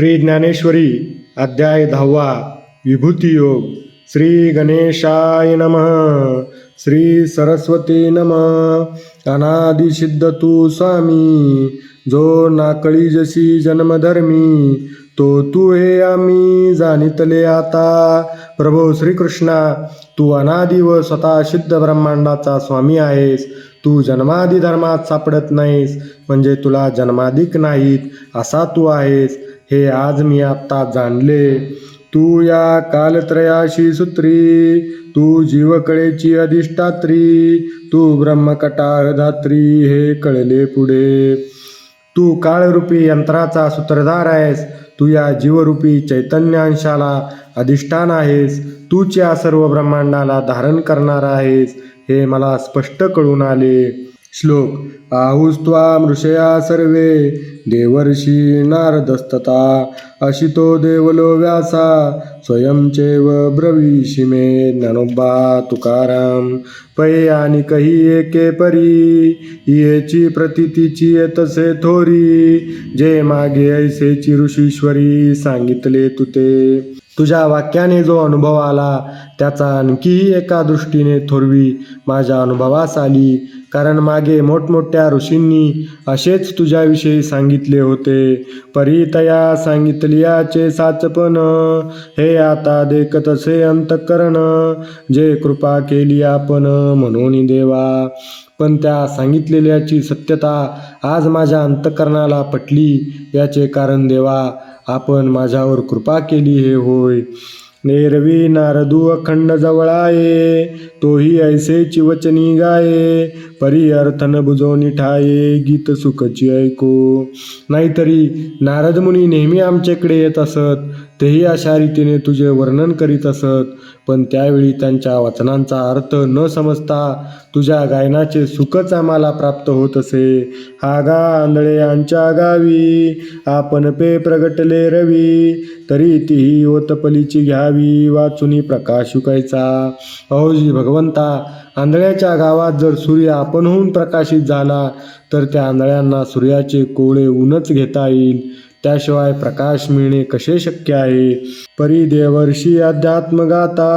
श्री ज्ञानेश्वरी अध्याय दहावा विभूती योग श्री गणेशाय नमः. श्री सरस्वती नमः. अनादिसिद्ध तू स्वामी जो नाकळी जशी जन्मधर्मी तो तू हे आम्ही जाणितले आता. प्रभो श्रीकृष्णा तू अनादि व स्वतः सिद्ध ब्रह्मांडाचा स्वामी आहेस. तू जन्मादी धर्मात सापडत नाहीस म्हणजे तुला जन्माधिक नाहीत असा तू आहेस. हे आज मी आत्ता जाणले. तू या कालत्रयाशी सूत्री तू जीवकळेची अधिष्ठात्री तू ब्रह्मकटाधात्री हे कळले पुढे. तू काळरूपी यंत्राचा सूत्रधार आहेस तू या जीवरूपी चैतन्यांशाला अधिष्ठान आहेस तूच या सर्व ब्रह्मांडाला धारण करणार आहेस हे मला स्पष्ट कळून आले. श्लोक. आहुस्त्वा मृषया सर्वे देवर्षी नारदस्तता अशितो देवलो व्यासा स्वयंचेव ब्रवीषि मे ज्ञानोबा तुकाराम पै आणि कही एके परी येची प्रतितीची येतसे थोरी. जे मागे ऐसेची ऋषीश्वरी सांगितले तुते. तुझ्या वाक्याने जो अनुभव आला त्याचा आणखीही एका दृष्टीने थोरवी माझ्या अनुभवास आली. कारण मागे मोठमोठ्या ऋषींनी असेच तुझ्याविषयी सांगितले होते. परितया सांगितलियाचे साचपण हे आता देखतसे अंतकरण जे कृपा केली आपण म्हणून देवा. पण त्या सांगितलेल्याची सत्यता आज माझ्या अंतकरणाला पटली याचे कारण देवा. आपण माझ्यावर कृपा केली हे होय. नेरवी नारदू अखंड जवळाये तोही ऐसेची वचनी गाये. परी अर्थन बुजवणी ठाये गीत सुखची ऐको. नाहीतरी नारद मुनी नेहमी आमच्याकडे येत असत. तेही अशा रीतीने तुझे वर्णन करीत असत. पण त्यावेळी त्यांच्या वचनांचा अर्थ न समजता तुझ्या गायनाचे सुखच आम्हाला प्राप्त होत असे. आगा आंधळे यांच्या गावी आपण पे प्रगटले रवी. तरी तीही ओतपलीची घ्यावी वाचुनी प्रकाश शुकायचा अहोजी भगवंता आंधळ्याच्या गावात जर सूर्य आपणहून प्रकाशित झाला तर त्या आंधळ्यांना सूर्याचे कोवळे ऊनच घेता येईल. त्याशिवाय प्रकाश मिळणे कसे शक्य आहे? परी देवर्षी अध्यात्मगाता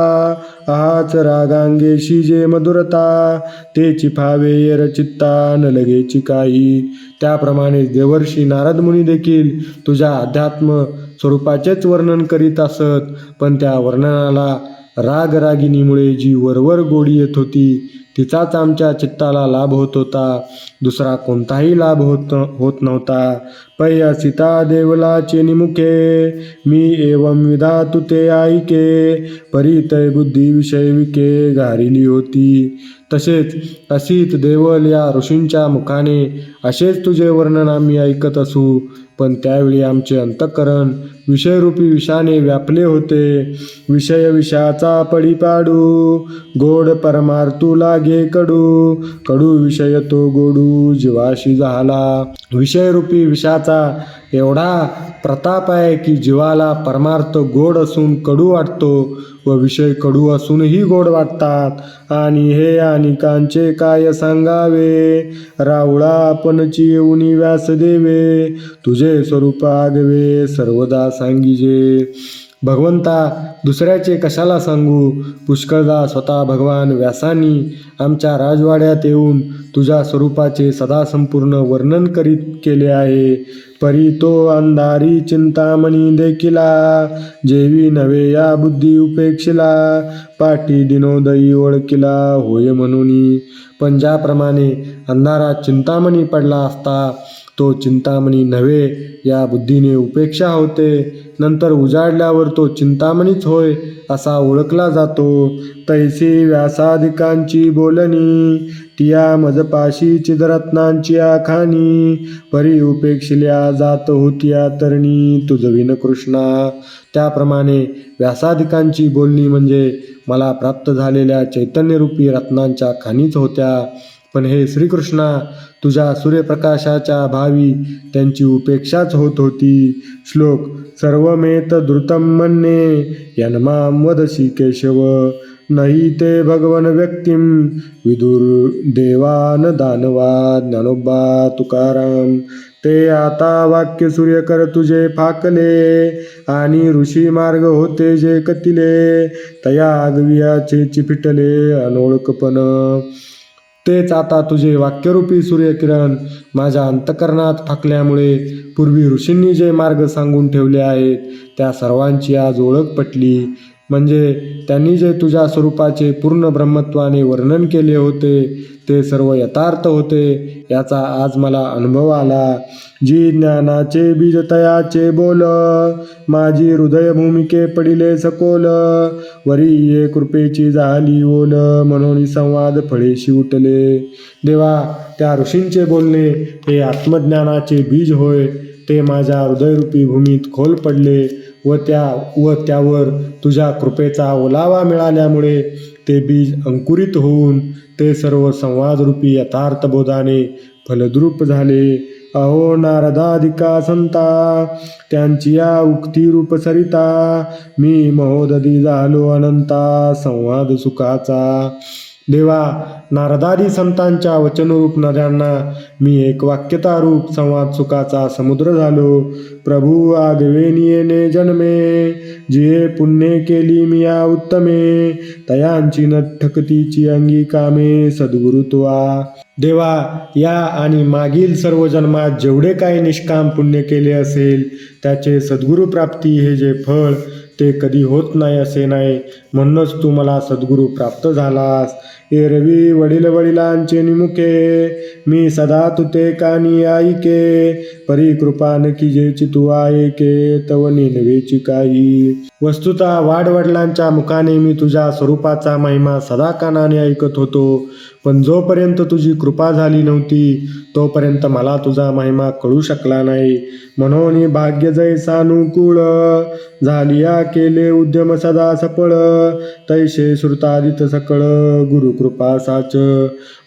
आहाच रागांगेशी जे मधुरता ते चिफावे रचित्ता न लगेची काही. त्याप्रमाणे देवर्षी नारद मुनी देखील तुझ्या अध्यात्म स्वरूपाचेच वर्णन करीत असत पण त्या वर्णनाला रागरागिणीमुळे जी वरवर गोडी येत होती तिचाच आमच्या चित्ताला लाभ होत होता. दुसरा कोणताही लाभ होत होत नव्हता. पय सीता देवलाचे निमुखे मी एवं विधा तुते ऐके परितय बुद्धी विषय विके गारिली होती. तसेच असित देवल या ऋषींच्या मुखाने असेच तुझे वर्णन आम्ही ऐकत असू. पण त्यावेळी आमचे अंतःकरण विषयरूपी विषाने व्यापले होते. विषय विषयाचा पडी पाडू गोड परमार्थू लागे कडू कडू विषय तो गोडू जीवाशी झाला. विषयरूपी विषाचा एवढा प्रताप आहे की जीवाला परमार्थ गोड असून कडू वाटतो व विषय कडू असूनही गोड वाटतात. आणि हे अनिकांचे काय सांगावे? रावळा आपणची येऊनी व्यास देवे तुझे स्वरूप आगवे सर्वदा सांगिजे भगवंता दुसऱ्याचे कशाला सांगू? पुष्कळदा स्वतः भगवान व्यासांनी आमच्या राजवाड्यात येऊन तुझ्या स्वरूपाचे सदा संपूर्ण वर्णन करीत केले आहे. परी तो अंधारी चिंतामणी देखिला जेवी नव्हे या बुद्धी उपेक्षिला पाठी दिनोदयी ओळखिला होय म्हणून. पण ज्याप्रमाणे अंधारात चिंतामणी पडला असता तो चिंतामणी नव्हे या बुद्धीने उपेक्षा होते. नंतर उजाडल्यावर तो चिंतामणीच होय असा ओळखला जातो. तैसी व्यासाधिकांची बोलणी तिया मजपाशी चिदरत्नांची आखाणी परी उपेक्षिल्या जात होत्या तरणी तुझविन कृष्णा त्याप्रमाणे व्यासाधिकांची बोलणी म्हणजे मला प्राप्त झालेल्या चैतन्यरूपी रत्नांच्या खाणीच होत्या. पण हे श्रीकृष्णा तुझ्या सूर्यप्रकाशाच्या भावी त्यांची उपेक्षाच होत होती. श्लोक सर्वमेत द्रुतम म्हणणे यन्माम वदसी केशव. नाही ते भगवन व्यक्तिम विदुर देवान दानवा ज्ञानोबा तुकाराम. ते आता वाक्य सूर्य कर तुझे फाकले आणि ऋषी मार्ग होते जे कतिले. तया आगवियाचे चिपिटले अनोळखपण. तेच आता तुझे वाक्यरूपी सूर्यकिरण माझ्या अंतकरणात फाकल्यामुळे पूर्वी ऋषींनी जे मार्ग सांगून ठेवले आहेत त्या सर्वांची आज ओळख पटली. म्हणजे त्यांनी जे तुझ्या स्वरूपाचे पूर्ण ब्रह्मत्वाने वर्णन केले होते ते सर्व यथार्थ होते. याचा आज मला अनुभव आला. जी ज्ञानाचे बीज तयाचे बोल माझी हृदय भूमिके पडिले सकोल. वरी ये कृपेची झाली ओल म्हणून संवाद फळेशी उठले. देवा त्या ऋषींचे बोलणे हे आत्मज्ञानाचे बीज होय. ते माझ्या हृदयरूपी भूमीत खोल पडले व त्या व त्यावर तुझ्या कृपेचा ओलावा मिळाल्यामुळे ते बीज अंकुरित होऊन ते सर्व संवादरूपी यथार्थ बोधाने फलद्रूप झाले. अहो नारदाधिका संता त्यांची या उक्तीरूप सरिता मी महोदधी झालो अनंता संवाद सुखाचा. देवा नारदादी संतांच्या वचनरूप नद्यांना मी एक वाक्यतारूप संवाद सुखाचा समुद्र झालो. प्रभू आगवेनियेने जन्मे जिये पुण्य केली मी या उत्तमे तयांची नठकतीची अंगी कामे सद्गुरुत्वा. देवा या आणि मागील सर्व जन्मात जेवढे काही निष्काम पुण्य केले असेल त्याचे सद्गुरुप्राप्ती हे जे फळ ते कधी होत नाही असे नाही. म्हणूनच तू मला सद्गुरू प्राप्त झालास. एरवी वडील वडिलांचे निमुखे मी सदा तुते कानी ऐके. परी कृपा नकी जेची तू ऐके तव नव्हेची काही. वस्तुता वाडवडिलांच्या मुखाने मी तुझ्या स्वरूपाचा महिमा सदा कानाने ऐकत होतो. पण जोपर्यंत तुझी कृपा झाली नव्हती तोपर्यंत मला तुझा महिमा कळू शकला नाही. म्हणून भाग्य जैसानुकूळ झालिया केले उद्यम सदा सफळ. तैसे श्रुतादित सकळ गुरुकृपा साच.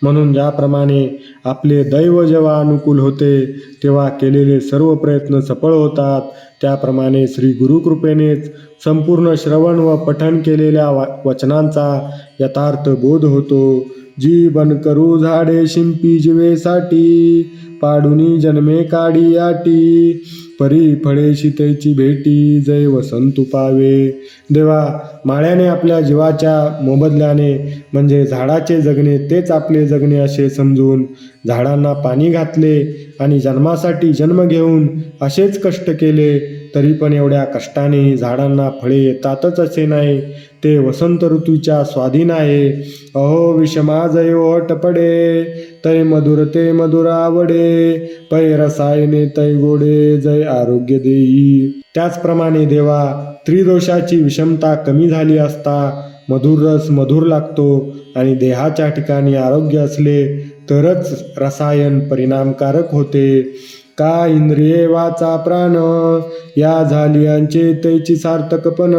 म्हणून ज्याप्रमाणे आपले दैव जेव्हा अनुकूल होते तेव्हा केलेले सर्व प्रयत्न सफळ होतात. त्याप्रमाणे श्री गुरुकृपेनेच संपूर्ण श्रवण व पठन केलेल्या वचनांचा यथार्थ बोध होतो. जी बन करू झाडे शिंपी जीवेसाठी पाडुनी जन्मे काढी आटी. परी फळे शितेची भेटी जय वसंत पावे. देवा माळ्याने आपल्या जीवाच्या मोबदल्याने म्हणजे झाडाचे जगणे तेच आपले जगणे असे समजून झाडांना पाणी घातले आणि जन्मासाठी जन्म घेऊन असेच कष्ट केले तरी पण एवढ्या कष्टाने झाडांना फळे येतातच असे नाही. ते वसंत ऋतूच्या स्वाधीन आहे. अहो विषमाजयो ओट पडे. तै मधुर ते मधुर आवडे. पै रसायने तै गोडे जय आरोग्य देई. त्याचप्रमाणे देवा त्रिदोषाची विषमता कमी झाली असता मधुर रस मधुर लागतो आणि देहाच्या ठिकाणी आरोग्य असले तरच रसायन परिणामकारक होते. का इंद्रिये वाचा प्राण या झालियांचे तैची सार्थकपण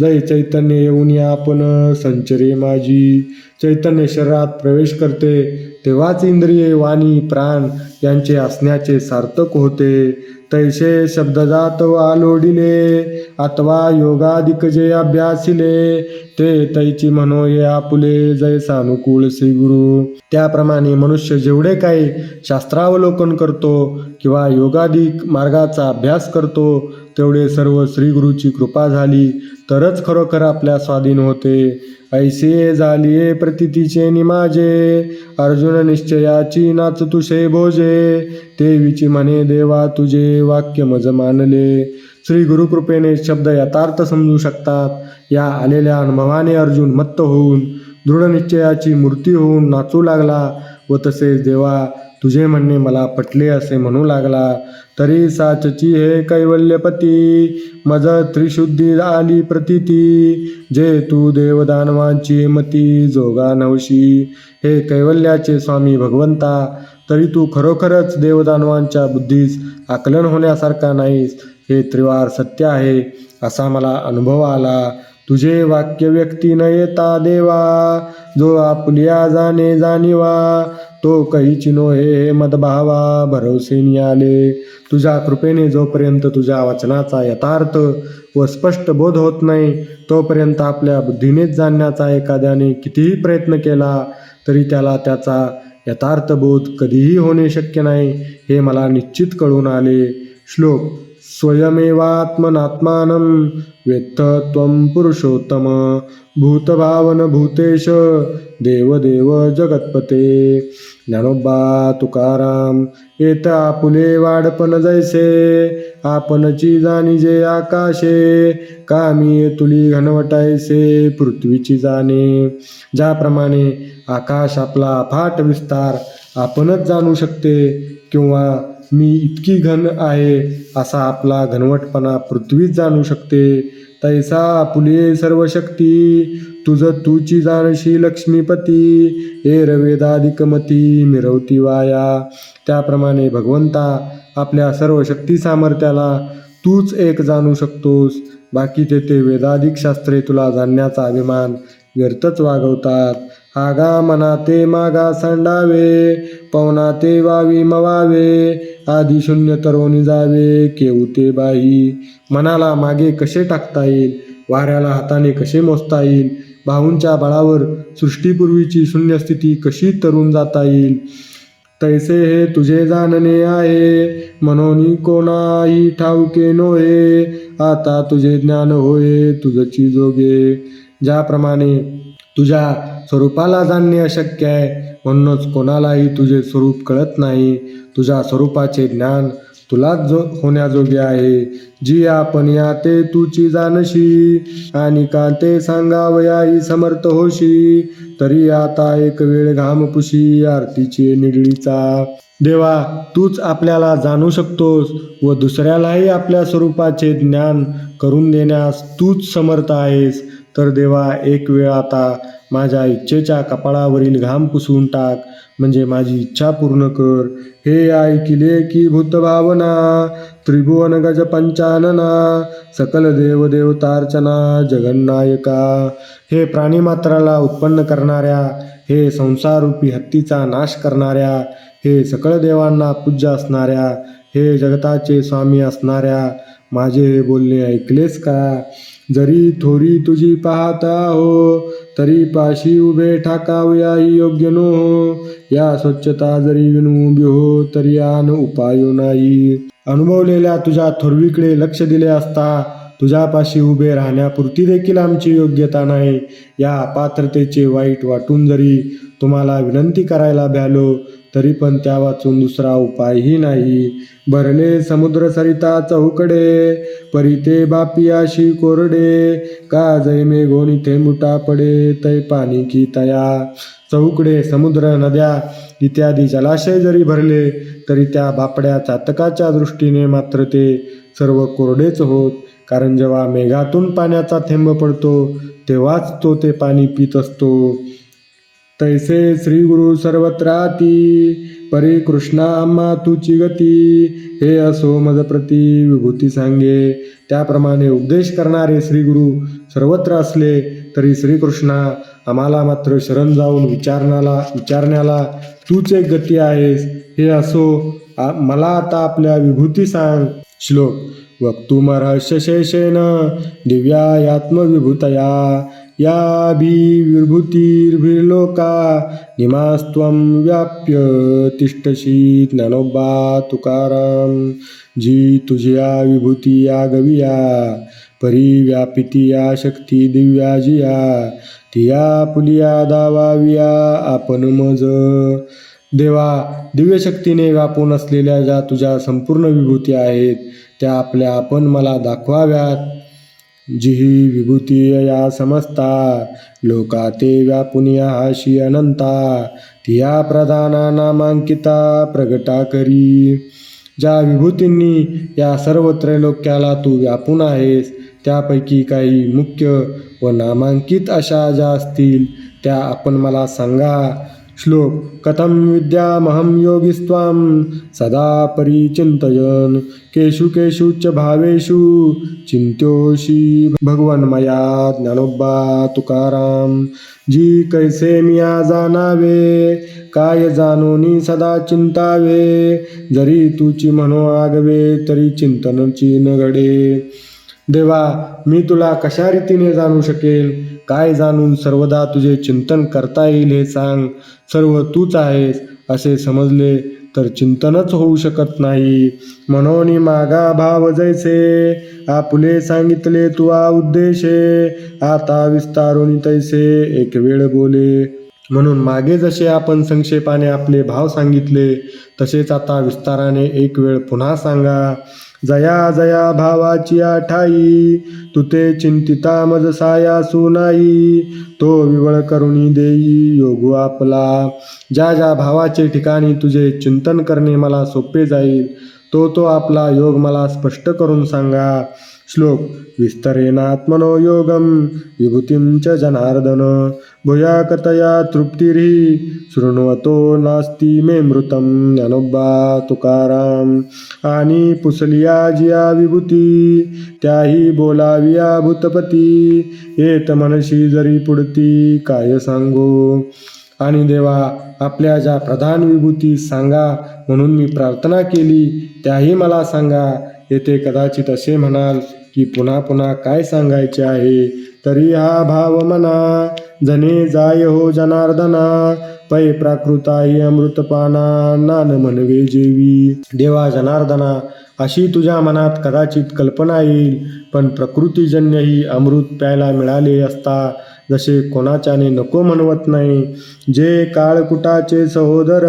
जय चैतन्य येऊन या आपण संचरे माझी. चैतन्य शरीरात प्रवेश करते तेव्हाच इंद्रिये वाणी प्राण यांचे असण्याचे सार्थक होते. तैसे शब्दजात आलोडिले अथवा योगाधिक जे अभ्यासिले ते तैची म्हणो ये आपुले जयसानुकूळ श्री गुरु त्याप्रमाणे मनुष्य जेवढे काही शास्त्रावलोकन करतो किंवा योगाधिक मार्गाचा अभ्यास करतो तेवढे सर्व श्री गुरुची कृपा झाली तरच खरोखर आपल्या स्वाधीन होते. ऐसे झालिये प्रतितीचे निमाजे अर्जुन निश्चयाची नाच तुषे भोजे. देवीची म्हणे देवा तुझे वाक्य मज मानले. श्री गुरुकृपेने शब्द यथार्थ समजू शकतात. या आलेल्या अनुभवाने अर्जुन मत्त होऊन दृढ निश्चयाची मूर्ती होऊन नाचू लागला व तसेच देवा तुझे म्हणणे मला पटले असे म्हणू लागला. तरी साचची हे कैवल्यपती मज त्रिशुद्धी आली प्रतीती. जे तू देवदानवांची मती जोगा नवशी. हे कैवल्याचे स्वामी भगवंता. तरी तू खरोखरच देवदानवांच्या बुद्धीस आकलन होण्यासारखा नाहीस. हे त्रिवार सत्य आहे असा मला अनुभव आला. तुझे वाक्य व्यक्ती न येता देवा जो आपल्या जाणे जाणीवा. तो कहीची नो हे मदभावा भरवसे आले तुझ्या कृपेने जोपर्यंत तुझ्या वचनाचा यथार्थ व स्पष्ट बोध होत नाही तोपर्यंत आपल्या बुद्धीनेच जाणण्याचा एखाद्याने कितीही प्रयत्न केला तरी त्याला त्याचा यथार्थ बोध कधीही होणे शक्य नाही हे मला निश्चित कळून आले. श्लोक स्वयमेवात्मनात्मानं वेत्थ त्वं पुरुषोत्तम भूतभावन भूतेश देवदेव जगत्पते। ज्ञानोबा तुकाराम येत आपुले वाडपण जैसे आपणची जाणीजे आकाशे कामी तुली घनवटायसे पृथ्वीची जाणे ज्याप्रमाणे आकाश आपला फाट विस्तार आपणच जाणू शकते किंवा मी इतकी घन आहे असा आपला घनवटपणा पृथ्वीच जाणू शकते. तैसा आपुले सर्व शक्ती तुझ तूची जाणशी लक्ष्मीपती हे रवेदाधिकमती मिरवती वाया. त्याप्रमाणे भगवंता आपल्या सर्व शक्ती सामर्थ्याला तूच एक जाणू शकतोस. बाकी तेथे वेदाधिक शास्त्रे तुला जाणण्याचा अभिमान व्यर्थच वागवतात. आगा मनाते मागा सांडावे पवनाते वावी मवावे आधी शून्य तरुणी जावे केवते बाई. मनाला मागे कसे टाकता येईल? वाऱ्याला हाताने कसे मोजता येईल? भाऊंच्या बळावर सृष्टीपूर्वीची शून्य स्थिती कशी तरून जाता येईल? तैसे हे तुझे जाणणे आहे मनोनी कोणाही ठाऊके नोहे आता तुझे ज्ञान होय तुझची जोगे. ज्याप्रमाणे तुझ्या स्वरूपाला जाणणे अशक्य आहे. म्हणूनच कोणालाही तुझे स्वरूप कळत नाही. तुझ्या स्वरूपाचे ज्ञान तुलाच जो होण्याजोगे आहे. जी आपण या ते तुची जाणशी आणि का ते सांगावयाही समर्थ होशी. तरी आता एक वेळ घामपुशी आरतीची निगडीचा. देवा तूच आपल्याला जाणू शकतोस व दुसऱ्यालाही आपल्या स्वरूपाचे ज्ञान करून देण्यास तूच समर्थ आहेस. तर देवा एक वेळ आता माझ्या इच्छेच्या कपाळावरील घाम पुसून टाक. म्हणजे माझी इच्छा पूर्ण कर. हे ऐकिले की भूतभावना त्रिभुवन गज पंचानना सकल देव देवतार्चना जगन्नायका. हे प्राणीमात्राला उत्पन्न करणाऱ्या हे संसारूपी हत्तीचा नाश करणाऱ्या हे सकळ देवांना पूज्य असणाऱ्या हे जगताचे स्वामी असणाऱ्या माझे हे बोलणे ऐकलेस का? जरी थोरी तुझी पाहता हो तरी पाशी उभे ठाकावयाही योग्य नो हो. या स्वच्छता जरी विनू उभी हो तरी आन उपायो नाही. अनुभवलेल्या तुझ्या थोरवीकडे लक्ष दिले असता तुझ्यापाशी उभे राहण्यापुरती देखील आमची योग्यता नाही. या अपात्रतेचे वाईट वाटून जरी तुम्हाला विनंती करायला भ्यालो तरी पण त्या वाचून दुसरा उपायही नाही. भरले समुद्र सरिता चौकडे परिते बापियाशी कोरडे का जैमे गोणी थेंबुटा पडे तै पाणी की तया. चौकडे समुद्र नद्या इत्यादी जलाशय जरी भरले तरी त्या बापड्या चातकाच्या दृष्टीने मात्र ते सर्व कोरडेच होत. कारण जेव्हा मेघातून पाण्याचा थेंब पडतो तेव्हाच तो ते पाणी पित असतो. तैसे श्री गुरु सर्वत्राती। परी कृष्णा आम्हा तुची गती हे असो मद प्रती विभूती सांगे। त्याप्रमाणे उपदेश करणारे श्री गुरु सर्वत्र असले तरी श्रीकृष्णा आम्हाला मात्र शरण जाऊन विचारण्याला विचारण्याला तूच एक गती आहेस. हे असो मला आता आपल्या विभूती सांग. श्लोक वक्तुमर्हस्य शेषेण दिव्यात्मविभूतया या भी विभूतिर्भिर्लोका निमास्त्वं व्याप्य तिष्ठशी ज्ञानोबा तुकाराम। जी तुझ्या विभूती या गविया परिव्यापिती या शक्ती दिव्या जिया। तिया पुलिया दावाविया आपण मज। देवा दिव्य शक्तीने व्यापून असलेल्या ज्या तुझ्या संपूर्ण विभूती आहेत त्या आपल्या आपण मला दाखवाव्यात. जिही विभूती या समजता लोका ते व्यापुनिया हाशी अनंता तिया प्रधाना नामांकिता प्रगटा करी। ज्या विभूतींनी या सर्व त्रैलोक्याला तू व्यापून आहेस त्यापैकी काही मुख्य व नामांकित अशा ज्या असतील त्या आपण मला सांगा. श्लोक कथं विद्यामहं योगिस्त्वां सदा परिचिन्तयन्। केषु केषु च भावेषु चिंत्योषी भगवन्मया ज्ञानोबा तुकाराम। जी कैसे मिया जाणावे काय जाणोनी सदा चिंतावे जरी तुची म्हणो आगवे तरी चिंतनची न घडे। देवा मी तुला कशा रीतीने जाणू शकेल? काय जाणून सर्वदा तुझे चिंतन करता येईल हे सांग. सर्व तूच आहेस असे समजले तर चिंतनच होऊ शकत नाही. म्हणून मागा भाव जैसे आपुले सांगितले तुआ उद्देशे आता विस्तारून तैसे एक वेळ बोले. म्हणून मागे जसे आपण संक्षेपाने आपले भाव सांगितले तसेच आता विस्ताराने एक वेळ पुन्हा सांगा. जया जया भावाची आठाई तुते चिंतिता मज साया सुनाई तो विवळ करुणी देई योगू आपला. ज्या ज्या भावाचे ठिकाणी तुझे चिंतन करणे मला सोपे जाईल तो तो आपला योग मला स्पष्ट करून सांगा. श्लोक विस्तरेणात्मनो योगम विभूतीं च जनार्दन। भूया कथया शृण्वतो नास्ति मे मृतं ज्ञानोबा तुकाराम आणि पुसलिया जिया विभूती त्याही बोलाविया भूतपती। येत मनशी जरी पुढती काय सांगू। आणि देवा आपल्या ज्या प्रधान विभूती सांगा म्हणून मी प्रार्थना केली त्याही मला सांगा येथे कदाचित असे म्हणाल की पुन्हा पुन्हा काय सांगायचे आहे? तरी हा भाव मना जने जाय हो जनार्दना पै प्राकृताई अमृतपाना नान म्हणवे जेवी. देवा जनार्दना अशी तुझ्या मनात कदाचित कल्पना येईल पण प्रकृतीजन्य ही अमृत प्यायला मिळाले असता जसे कोणाच्याने नको म्हणवत नाही. जे काळकुटाचे सहोदर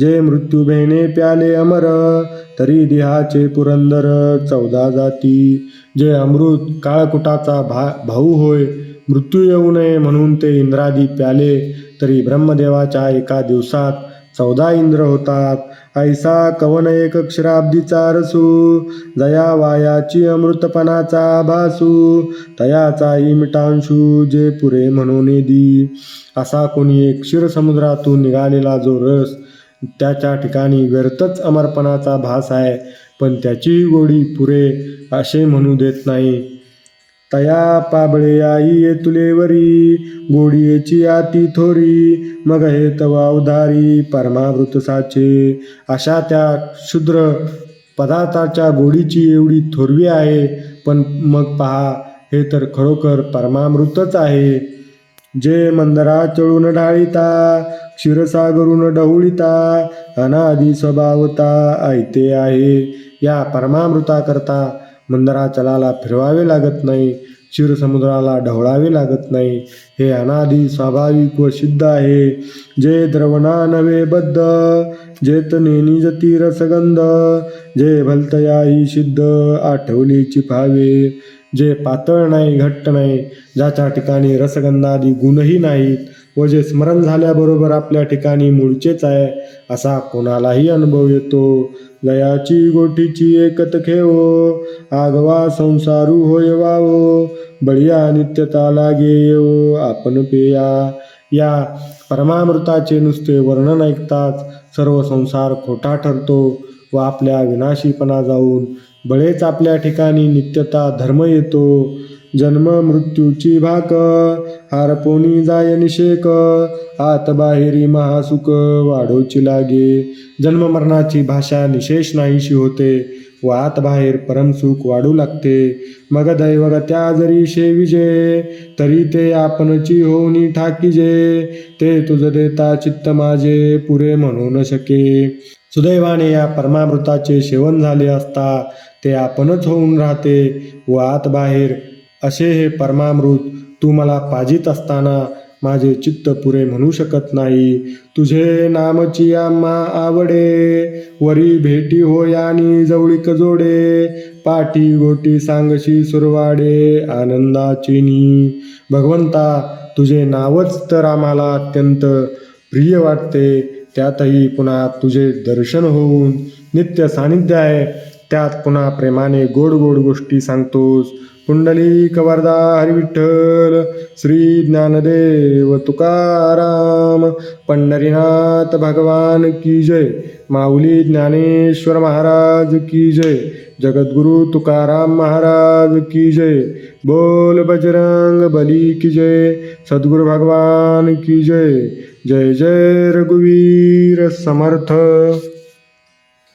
जे मृत्यूभेने प्याले अमर तरी देहाचे पुरंदर चौदा जाती. जे अमृत काळकुटाचा भा भाऊ होय. मृत्यू येऊ नये म्हणून ते इंद्रादी प्याले. तरी ब्रह्मदेवाच्या एका दिवसात चौदा इंद्र होतात. ऐसा कवन एक क्षराब्दीचा रसू जया वायाची अमृतपणाचा भासू. तयाचा मिटांशू जे पुरे म्हणून दी असा कोणी एक क्षीरसमुद्रातून निघालेला जो रस त्याच्या ठिकाणी व्यर्थच अमरपणाचा भास आहे पण त्याचीही गोडी पुरे असे म्हणू देत नाही. तया पाबळे आई ये तुलेवरी गोडीयेची आती थोरी मग हे तवा उधारी परमावृत साचे. अशा त्या क्षुद्र पदार्थाच्या गोडीची एवढी थोरवी आहे पण मग पहा हे तर खरोखर परमामृतच आहे. जे मंदरा चळून ढाळीता क्षीरसागरून ढवळीता अनादी स्वभावता ऐते आहे. या परमामृताकरता मंदराचलाला फिरवावे लागत नाही क्षीरसमुद्राला ढवळावे लागत नाही. हे अनादी स्वाभाविक व सिद्ध आहे. जे द्रवणा नवे बद्ध जेत नेनी जती रसगंध जे भलतयाही सिद्ध आठवली चिफावे जे पातळ नाही घट्ट नाही ज्याच्या ठिकाणी रसगंधादी गुणही नाहीत व जे स्मरण झाल्याबरोबर आपल्या ठिकाणी मूळचेच आहे असा कोणालाही अनुभव येतो. लयाची गोठीची एकत खेवो आगवा संसारू होय वावो बळिया नित्यता लागे येवो आपण पेया. या परमामृताचे नुसते वर्णन ऐकताच सर्व संसार खोटा ठरतो व आपल्या विनाशीपणा जाऊन बळेच आपल्या ठिकाणी नित्यता धर्म येतो. जन्म मृत्यूची भाक हारपोनी जाय निषेक. आत बाहेरी महासुख वाढोची लागे. जन्म मरणाची भाषा निशेष नाहीशी होते. व आत बाहेर परमसुख वाढू लागते. मग दैवग त्या जरी शेविजे तरी ते आपणची होऊनी ठाकीजे. ते तुझ देता चित्त माझे पुरे म्हणू न शके. सुदैवाने या परमामृताचे सेवन झाले असता ते आपणच होऊन राहते व आत बाहेर असे हे परमामृत तू मला पाजित असताना माझे चित्त पुरे म्हणू शकत नाही. तुझे नामची आम्हा आवडे. वरी भेटी हो यानी जवळीक जोडे. पाठी गोटी सांगशी सुरवाडे आनंदाचिनी भगवंता तुझे नावच तर आम्हाला अत्यंत प्रिय वाटते. त्यातही पुन्हा तुझे दर्शन होऊन नित्य सानिध्य आहे त्यात पुन्हा प्रेमाने गोड गोड गोष्टी सांगतोस. कुंडली वरदा हरिविठ्ठल श्री ज्ञानदेव तुकाराम पंढरीनाथ भगवान की जय माऊली ज्ञानेश्वर महाराज की जय जगद्गुरु तुकाराम महाराज की जय बोल बजरंग बली की जय सद्गुरु भगवान की जय जय जय रघुवीर समर्थ.